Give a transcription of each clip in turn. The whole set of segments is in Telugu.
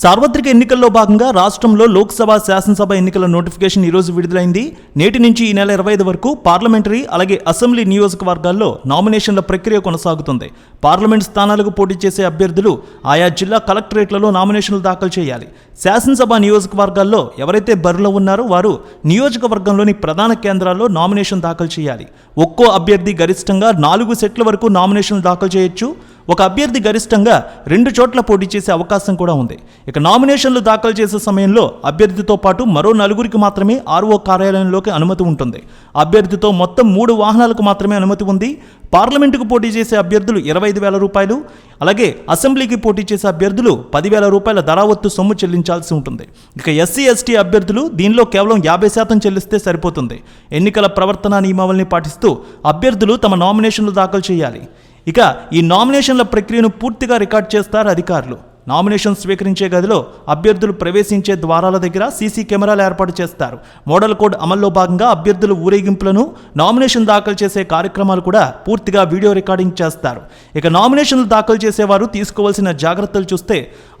సార్వత్రిక ఎన్నికల్లో భాగంగా రాష్ట్రంలో లోక్సభ శాసనసభ ఎన్నికల నోటిఫికేషన్ ఈరోజు విడుదలైంది. నేటి నుంచి ఈ నెల ఇరవై ఐదు వరకు పార్లమెంటరీ అలాగే అసెంబ్లీ నియోజకవర్గాల్లో నామినేషన్ల ప్రక్రియ కొనసాగుతుంది. పార్లమెంట్ స్థానాలకు పోటీ చేసే అభ్యర్థులు ఆయా జిల్లా కలెక్టరేట్లలో నామినేషన్లు దాఖలు చేయాలి. శాసనసభ నియోజకవర్గాల్లో ఎవరైతే బరిలో ఉన్నారో వారు నియోజకవర్గంలోని ప్రధాన కేంద్రాల్లో నామినేషన్ దాఖలు చేయాలి. ఒక్కో అభ్యర్థి గరిష్టంగా నాలుగు సెట్ల వరకు నామినేషన్లు దాఖలు చేయొచ్చు. ఒక అభ్యర్థి గరిష్టంగా రెండు చోట్ల పోటీ చేసే అవకాశం కూడా ఉంది. ఇక నామినేషన్లు దాఖలు చేసే సమయంలో అభ్యర్థితో పాటు మరో నలుగురికి మాత్రమే ఆర్ఓ కార్యాలయంలోకి అనుమతి ఉంటుంది. అభ్యర్థితో మొత్తం మూడు వాహనాలకు మాత్రమే అనుమతి ఉంది. పార్లమెంటుకు పోటీ చేసే అభ్యర్థులు ఇరవై ఐదు వేల రూపాయలు అలాగే అసెంబ్లీకి పోటీ చేసే అభ్యర్థులు పదివేల రూపాయల ధరావత్తు సొమ్ము చెల్లించాల్సి ఉంటుంది. ఇక ఎస్సీ ఎస్టీ అభ్యర్థులు దీనిలో కేవలం యాభై శాతం చెల్లిస్తే సరిపోతుంది. ఎన్నికల ప్రవర్తన నియమావళిని పాటిస్తూ అభ్యర్థులు తమ నామినేషన్లు దాఖలు చేయాలి. ఇక ఈ నామినేషన్ల ప్రక్రియను పూర్తిగా రికార్డ్ చేస్తారు అధికారులు. నామినేషన్ స్వీకరించే గదిలో అభ్యర్థులు ప్రవేశించే ద్వారాల దగ్గర సీసీ కెమెరాలు ఏర్పాటు చేస్తారు. మోడల్ కోడ్ అమల్లో భాగంగా అభ్యర్థుల ఊరేగింపులను నామినేషన్ దాఖలు చేసే కార్యక్రమాలు కూడా పూర్తిగా వీడియో రికార్డింగ్ చేస్తారు. ఇక నామినేషన్లు దాఖలు చేసేవారు తీసుకోవాల్సిన జాగ్రత్తలు చూస్తే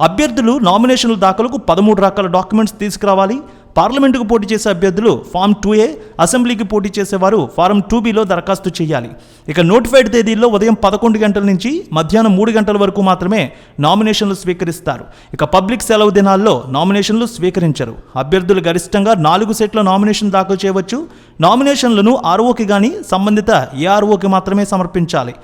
అభ్యర్థులు నామినేషన్ల దాఖలకు పదమూడు రకాల డాక్యుమెంట్స్ తీసుకురావాలి పార్లమెంటుకు పోటీ చేసే అభ్యర్థులు ఫామ్ టూ ఏ అసెంబ్లీకి పోటీ చేసేవారు ఫారం టూ బిలో దరఖాస్తు చేయాలి. ఇక నోటిఫైడ్ తేదీల్లో ఉదయం పదకొండు గంటల నుంచి మధ్యాహ్నం మూడు గంటల వరకు మాత్రమే నామినేషన్లు స్వీకరిస్తారు. ఇక పబ్లిక్ సెలవు దినాల్లో నామినేషన్లు స్వీకరించరు. అభ్యర్థులు గరిష్టంగా నాలుగు సెట్ల నామినేషన్ దాఖలు చేయవచ్చు. నామినేషన్లను ఆర్ఓకి కానీ సంబంధిత ఏఆర్ఓకి మాత్రమే సమర్పించాలి.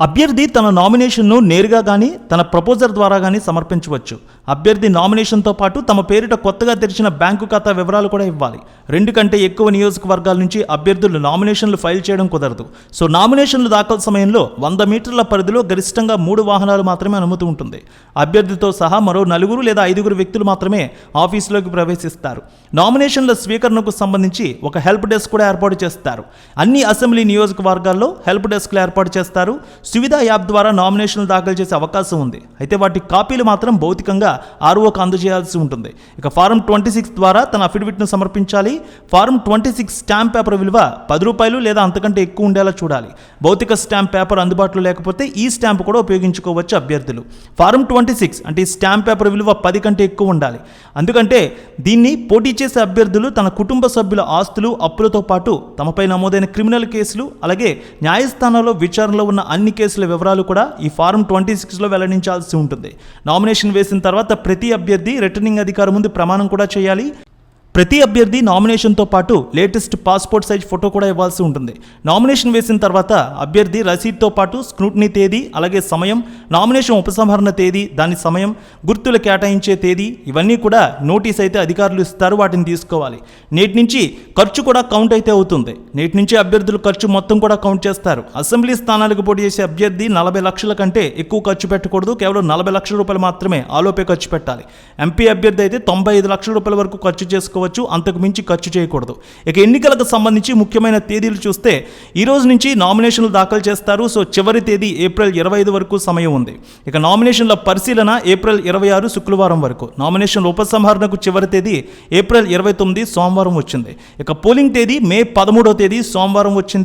అభ్యర్థి తన నామినేషన్ను నేరుగా కానీ తన ప్రపోజర్ ద్వారా కానీ సమర్పించవచ్చు. అభ్యర్థి నామినేషన్తో పాటు తమ పేరిట కొత్తగా తెరిచిన బ్యాంకు ఖాతా వివరాలు కూడా ఇవ్వాలి. రెండు కంటే ఎక్కువ నియోజకవర్గాల నుంచి అభ్యర్థులు నామినేషన్లు ఫైల్ చేయడం కుదరదు. సో నామినేషన్లు దాఖలు సమయంలో వంద మీటర్ల పరిధిలో గరిష్టంగా మూడు వాహనాలు మాత్రమే అనుమతి ఉంటుంది. అభ్యర్థితో సహా మరో నలుగురు లేదా ఐదుగురు వ్యక్తులు మాత్రమే ఆఫీసులోకి ప్రవేశిస్తారు. నామినేషన్ల స్వీకరణకు సంబంధించి ఒక హెల్ప్ డెస్క్ కూడా ఏర్పాటు చేస్తారు. అన్ని అసెంబ్లీ నియోజకవర్గాల్లో హెల్ప్ డెస్క్లు ఏర్పాటు చేస్తారు. సువిధా యాప్ ద్వారా నామినేషన్లు దాఖలు చేసే అవకాశం ఉంది. అయితే వాటి కాపీలు మాత్రం భౌతికంగా ఆర్ఓకు అందజేయాల్సి ఉంటుంది. ఇక ఫారం ట్వంటీ సిక్స్ ద్వారా తన అఫిడవిట్ను సమర్పించాలి. Form twenty six stamp paper విలువ పది రూపాయలు లేదా అంతకంటే ఎక్కువ ఉండేలా చూడాలి. భౌతిక స్టాంప్ పేపర్ అందుబాటులో లేకపోతే ఈ స్టాంప్ కూడా ఉపయోగించుకోవచ్చు అభ్యర్థులు. ఫారం ట్వంటీ సిక్స్ అంటే ఈ స్టాంప్ పేపర్ విలువ పది కంటే ఎక్కువ ఉండాలి. అందుకంటే దీన్ని పోటీ చేసే అభ్యర్థులు తన కుటుంబ సభ్యుల ఆస్తులు అప్పులతో పాటు తమపై నమోదైన క్రిమినల్ కేసులు అలాగే న్యాయస్థానంలో విచారణలో ఉన్న అన్ని కేసుల వివరాలు కూడా ఈ ఫారం ట్వంటీ సిక్స్లో వెల్లడించాల్సి ఉంటుంది. నామినేషన్ వేసిన తర్వాత ప్రతి అభ్యర్థి రిటర్నింగ్ అధికారి ముందు ప్రమాణం కూడా చేయాలి. ప్రతి అభ్యర్థి నామినేషన్తో పాటు లేటెస్ట్ పాస్పోర్ట్ సైజ్ ఫోటో కూడా ఇవ్వాల్సి ఉంటుంది. నామినేషన్ వేసిన తర్వాత అభ్యర్థి రసీద్తో పాటు స్క్రూట్నీ తేదీ అలాగే సమయం నామినేషన్ ఉపసంహరణ తేదీ దాని సమయం గుర్తులు కేటాయించే తేదీ ఇవన్నీ కూడా నోటీస్ అయితే అధికారులు ఇస్తారు వాటిని తీసుకోవాలి. నేటి నుంచి ఖర్చు కూడా కౌంట్ అయితే అవుతుంది. నేటి నుంచి అభ్యర్థులు ఖర్చు మొత్తం కూడా కౌంట్ చేస్తారు. అసెంబ్లీ స్థానాలకు పోటీ చేసే అభ్యర్థి నలభై లక్షల కంటే ఎక్కువ ఖర్చు పెట్టకూడదు. కేవలం నలభై లక్షల రూపాయలు మాత్రమే ఆలోపే ఖర్చు పెట్టాలి. ఎంపీ అభ్యర్థి అయితే తొంభై ఐదు లక్షల రూపాయల వరకు ఖర్చు చేసుకోవచ్చు అంతకు మించి ఖర్చు చేయకూడదు. ఇక ఎన్నికలకు సంబంధించి ముఖ్యమైన తేదీలు చూస్తే ఈ రోజు నుంచి నామినేషన్లు దాఖలు చేస్తారు. సో చివరి తేదీ ఏప్రిల్ ఇరవై ఐదు వరకు సమయం ఉంది. ఇక నామినేషన్ల పరిశీలన ఏప్రిల్ ఇరవై ఆరు శుక్రవారం వరకు. నామినేషన్ల ఉపసంహరణకు చివరి తేదీ ఏప్రిల్ ఇరవై తొమ్మిది సోమవారం వచ్చింది. ఇక పోలింగ్ తేదీ మే పదమూడవ తేదీ సోమవారం వచ్చింది.